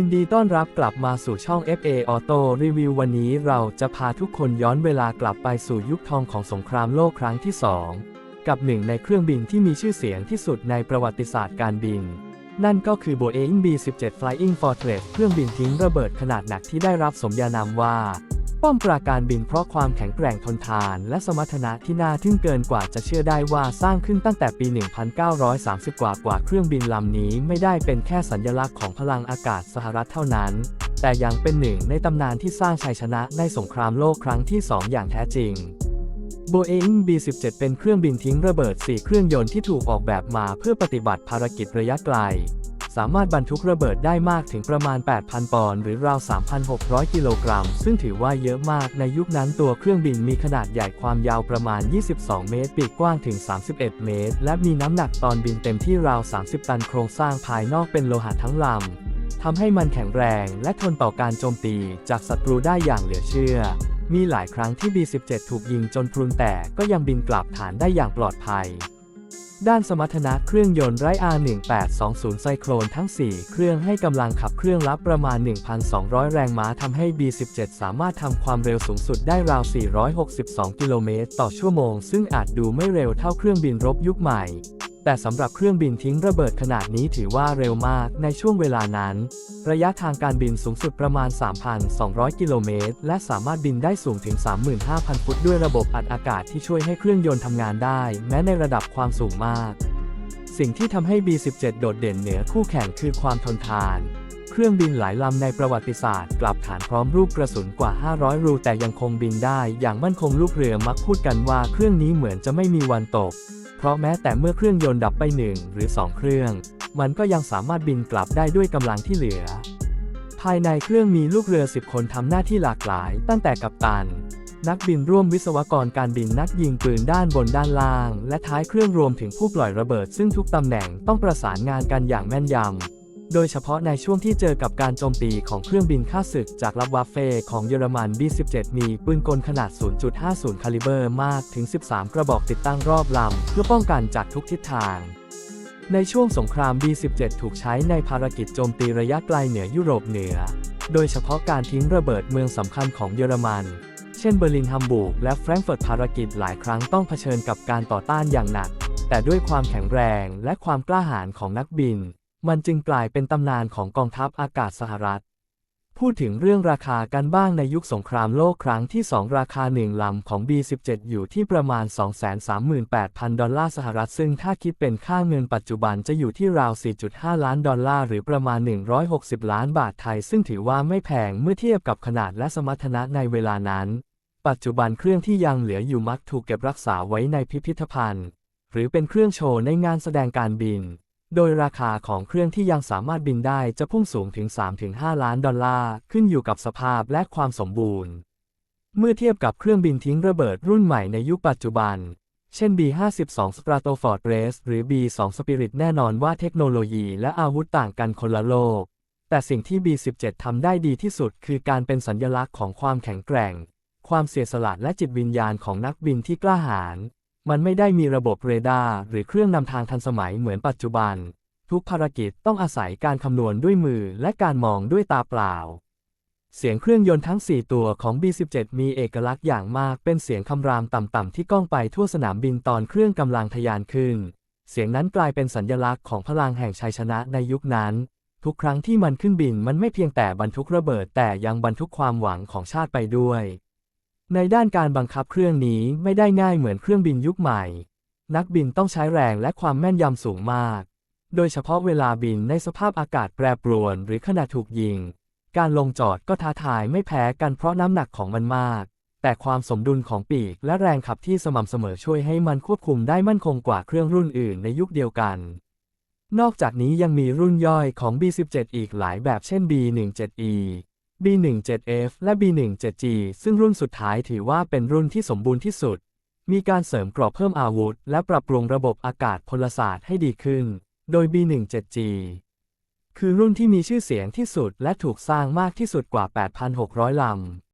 ยินดีต้อนรับกลับมาสู่ช่อง FA Auto Review วันนี้เราจะพาทุกคนย้อนเวลากลับไปสู่ยุคทองของสงครามโลกครั้งที่ 2 กับหนึ่งในเครื่องบินที่มีชื่อเสียงที่สุดในประวัติศาสตร์การบิน นั่นก็คือ Boeing B-17 Flying Fortress เครื่องบินทิ้งระเบิดขนาดหนักที่ได้รับสมญานามว่า ป้อมปราการบินเพราะความแข็งแกร่งทนทาน และสมรรถนะที่น่าทึ่งเกินกว่าจะเชื่อได้ว่าสร้างขึ้นตั้งแต่ปี 1930 กว่ากว่าเครื่องบินลำนี้ไม่ได้เป็นแค่สัญลักษณ์ของพลังอากาศสหรัฐเท่านั้น แต่ยังเป็นหนึ่งในตำนานที่สร้างชัยชนะในสงครามโลกครั้งที่ 2 อย่างแท้จริง Boeing B-17 เป็นเครื่องบินทิ้งระเบิด 4 เครื่องยนต์ที่ถูกออกแบบมาเพื่อปฏิบัติภารกิจระยะไกล สามารถบรรทุกระเบิดได้มากถึงประมาณ 8,000 ปอนด์หรือราว 3,600 กิโลกรัม ซึ่งถือว่าเยอะมากในยุคนั้นตัวเครื่องบินมีขนาดใหญ่ความยาวประมาณ 22 เมตร ปีกกว้างถึง 31 เมตร และมีน้ำหนักตอนบินเต็มที่ราว 30 ตันโครงสร้างภายนอกเป็นโลหะทั้งลำทำให้มันแข็งแรงและทนต่อการโจมตีจากศัตรูได้อย่างเหลือเชื่อมีหลายครั้งที่ B-17 ถูกยิงจนพรุนแตกก็ยังบินกลับฐานได้อย่างปลอดภัย ด้านสมรรถนะเครื่องยนต์ไร้ R1820 ไซโครนทั้ง 4 เครื่องให้กำลังขับเครื่องลับประมาณ 1,200 แรงม้าทำให้ B17 สามารถทำความเร็วสูงสุดได้ราว 462 กิโลเมตรต่อชั่วโมง ซึ่งอาจดูไม่เร็วเท่าเครื่องบินรบยุคใหม่ แต่สำหรับเครื่องบินทิ้งระเบิดขนาดนี้ถือว่าเร็วมากในช่วงเวลานั้น ระยะทางการบินสูงสุดประมาณ 3,200 กิโลเมตร และสามารถบินได้สูงถึง 35,000 ฟุตด้วยระบบอัดอากาศที่ช่วยให้เครื่องยนต์ทำงานได้ แม้ในระดับความสูงมาก สิ่งที่ทำให้ B17 โดดเด่นเหนือคู่แข่งคือความทนทาน เครื่องบินหลายลำในประวัติศาสตร์ กลับฐานพร้อมรูปกระสุนกว่า 500 รูแต่ยังคงบินได้ อย่างมั่นคงลูกเรือมักพูดกันว่าเครื่องนี้เหมือนจะไม่มีวันตก เพราะแม้แต่เมื่อเครื่องยนต์ดับไปหนึ่งหรือ 2 เครื่อง มันก็ยังสามารถบินกลับได้ด้วยกำลังที่เหลือ ภายในเครื่องมีลูกเรือ 10 คนทำหน้าที่หลากหลาย ตั้งแต่กัปตัน นักบินร่วมวิศวกรการบินนักยิงปืนด้านบนด้านล่าง และท้ายเครื่องรวมถึงผู้ปล่อยระเบิด ซึ่งทุกตำแหน่งต้องประสานงานกันอย่างแม่นยำ โดยเฉพาะในช่วงที่เจอกับการโจมตีของเครื่องบินฆ่าศึกจากลับวาเฟของเยอรมัน B-17 มีปืนกลขนาด 0.50 คาลิเบอร์มากถึง 13 กระบอกติดตั้งรอบลำ เพื่อป้องกันจากทุกทิศทาง ในช่วงสงคราม B-17 ถูกใช้ในภารกิจโจมตีระยะไกลเหนือยุโรปเหนือ โดยเฉพาะการทิ้งระเบิดเมืองสำคัญของเยอรมัน เช่นเบอร์ลินฮัมบูร์กและแฟรงก์เฟิร์ตภารกิจหลายครั้งต้องเผชิญกับการต่อต้านอย่างหนัก แต่ด้วยความแข็งแรงและความกล้าหาญของนักบิน มันจึงกลายเป็นตำนานของกองทัพอากาศสหรัฐ พูดถึงเรื่องราคากันบ้างในยุคสงครามโลกครั้งที่ 2 ราคาหนึ่งลำของ B17 อยู่ที่ประมาณ 238,000 ดอลลาร์สหรัฐ ซึ่งถ้าคิดเป็นค่าเงินปัจจุบันจะอยู่ที่ราว 4.5 ล้านดอลลาร์หรือประมาณ 160 ล้านบาทไทย ซึ่งถือว่าไม่แพงเมื่อเทียบกับขนาดและสมรรถนะในเวลานั้น ปัจจุบันเครื่องที่ยังเหลืออยู่มักถูกเก็บรักษาไว้ในพิพิธภัณฑ์ หรือเป็นเครื่องโชว์ในงานแสดงการบิน โดยราคาของเครื่องที่ยังสามารถบินได้จะพุ่งสูงถึง 3-5 ล้านดอลลาร์ ขึ้นอยู่กับสภาพและความสมบูรณ์ เมื่อเทียบกับเครื่องบินทิ้งระเบิดรุ่นใหม่ในยุคปัจจุบัน เช่น B-52 Stratoford Race หรือ B-2 Spirit แน่นอนว่าเทคโนโลยีและอาวุธต่างกันคนละโลก แต่สิ่งที่ B-17 ทำได้ดีที่สุดคือการเป็นสัญลักษณ์ของความแข็งแกร่ง ความเสียสละและจิตวิญญาณของนักบินที่กล้าหาญ มันไม่ได้มีระบบเรดาร์หรือเครื่องนำทางทันสมัยเหมือนปัจจุบัน ทุกภารกิจต้องอาศัยการคำนวณด้วยมือและการมองด้วยตาเปล่า เสียงเครื่องยนต์ทั้ง 4 ตัวของ B17 มีเอกลักษณ์อย่างมากเป็นเสียงคำรามต่ำๆที่ก้องไปทั่วสนามบินตอนเครื่องกำลังทะยานขึ้น เสียงนั้นกลายเป็นสัญลักษณ์ของพลังแห่งชัยชนะในยุคนั้น ทุกครั้งที่มันขึ้นบินมันไม่เพียงแต่บรรทุกระเบิดแต่ยังบรรทุกความหวังของชาติไปด้วย ในด้านการบังคับเครื่องนี้ไม่ได้ง่ายเหมือนเครื่องบินยุคใหม่ นักบินต้องใช้แรงและความแม่นยำสูงมาก โดยเฉพาะเวลาบินในสภาพอากาศแปรปรวน หรือขณะถูกยิง การลงจอดก็ท้าทายไม่แพ้กันเพราะน้ำหนักของมันมาก แต่ความสมดุลของปีกและแรงขับที่สม่ำเสมอช่วยให้มันควบคุมได้มั่นคงกว่าเครื่องรุ่นอื่นในยุคเดียวกัน นอกจากนี้ยังมีรุ่นย่อยของ B17 อีกหลายแบบเช่น B17E B17F และ B17G ซึ่งรุ่นสุดท้ายถือว่าเป็นรุ่นที่สมบูรณ์ที่สุด มีการเสริมกรอบเพิ่มอาวุธ และปรับปรุงระบบอากาศพลศาสตร์ให้ดีขึ้น โดย B17G คือรุ่นที่มีชื่อเสียงที่สุดและถูกสร้างมากที่สุดกว่า 8,600 ลำ